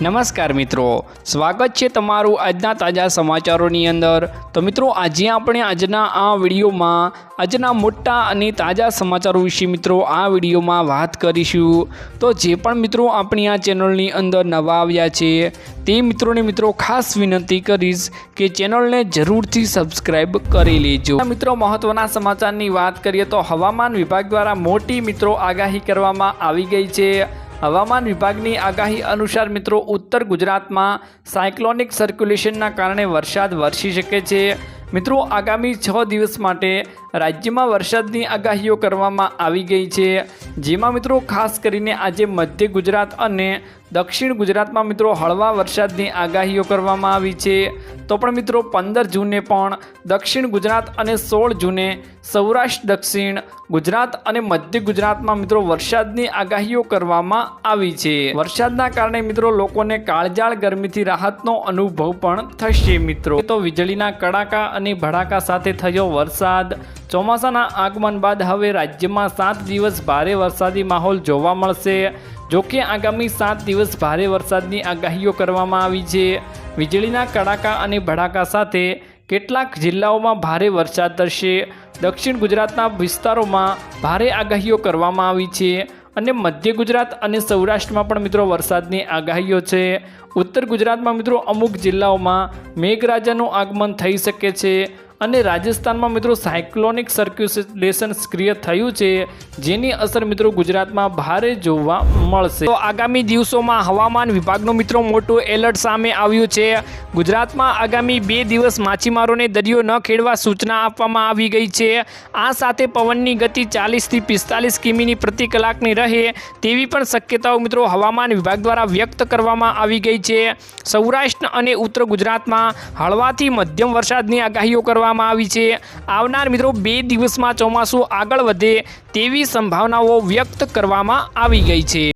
નમસ્કાર મિત્રો. સ્વાગત છે તમારું આજના તાજા સમાચારોની અંદર. તો મિત્રો, આજે આપણે આજના આ વિડીયોમાં, આજના મોટા અને તાજા સમાચારો વિશે મિત્રો આ વિડીયોમાં વાત કરીશું. તો જે પણ મિત્રો આપણી આ ચેનલની અંદર નવા આવ્યા છે, તે મિત્રોને મિત્રો ખાસ વિનંતી કરીશ કે ચેનલને જરૂરથી સબસ્ક્રાઈબ કરી લેજો. મિત્રો મહત્વના સમાચારની વાત કરીએ તો હવામાન વિભાગ દ્વારા મોટી મિત્રો આગાહી કરવામાં આવી ગઈ છે. હવામાન વિભાગની આગાહી અનુસાર મિત્રો, ઉત્તર ગુજરાતમાં સાયક્લોનિક સર્ક્યુલેશનના કારણે વરસાદ વરસી શકે છે. મિત્રો, આગામી છ દિવસ માટે રાજ્યમાં વરસાદની આગાહીઓ કરવામાં આવી ગઈ છે. જેમાં મિત્રો, ખાસ કરીને આજે મધ્ય ગુજરાત અને દક્ષિણ ગુજરાતમાં મિત્રો હળવા વરસાદની આગાહીઓ કરવામાં આવી છે. તો પણ મિત્રો પંદર જૂને પણ દક્ષિણ ગુજરાત અને સોળ જૂને સૌરાષ્ટ્ર દક્ષિણ ગુજરાત અને મધ્ય ગુજરાતમાં મિત્રો વરસાદની આગાહીઓ કરવામાં આવી છે. વરસાદના કારણે મિત્રો લોકોને કાળજાળ ગરમીથી રાહતનો અનુભવ પણ થશે મિત્રો. તો વીજળીના કડાકા અને ભડાકા સાથે થયો વરસાદ. ચોમાસાના આગમન બાદ હવે રાજ્યમાં સાત દિવસ ભારે વરસાદી માહોલ જોવા મળશે. જોકે આગામી સાત દિવસ ભારે વરસાદની આગાહીઓ કરવામાં આવી છે. વીજળીના કડાકા અને ભડાકા સાથે કેટલાક જિલ્લાઓમાં ભારે વરસાદ થશે. દક્ષિણ ગુજરાતના વિસ્તારોમાં ભારે આગાહીઓ કરવામાં આવી છે અને મધ્ય ગુજરાત અને સૌરાષ્ટ્રમાં પણ મિત્રો વરસાદની આગાહીઓ છે. ઉત્તર ગુજરાતમાં મિત્રો અમુક જિલ્લાઓમાં મેઘરાજાનું આગમન થઈ શકે છે. અને રાજસ્થાનમાં મિત્રો સાયક્લોનિક સર્ક્યુલેશન સક્રિય થયું છે, જેની અસર મિત્રો ગુજરાતમાં ભારે જોવા મળશે. તો આગામી દિવસોમાં હવામાન વિભાગનું મિત્રો મોટું એલર્ટ સામે આવ્યું છે. ગુજરાતમાં આગામી બે દિવસ માછીમારોને દરિયો ન ખેડવા સૂચના આપવામાં આવી ગઈ છે. આ સાથે પવનની ગતિ ચાલીસથી પિસ્તાલીસ કિમીની પ્રતિ કલાકની રહે તેવી પણ શક્યતાઓ મિત્રો હવામાન વિભાગ દ્વારા વ્યક્ત કરવામાં આવી ગઈ છે. સૌરાષ્ટ્ર અને ઉત્તર ગુજરાતમાં હળવાથી મધ્યમ વરસાદની આગાહીઓ કરવામાં આવી છે. આવનાર મિત્રો, બે દિવસમાં ચોમાસું આગળ વધે તેવી સંભાવનાઓ વ્યક્ત કરવામાં આવી ગઈ છે.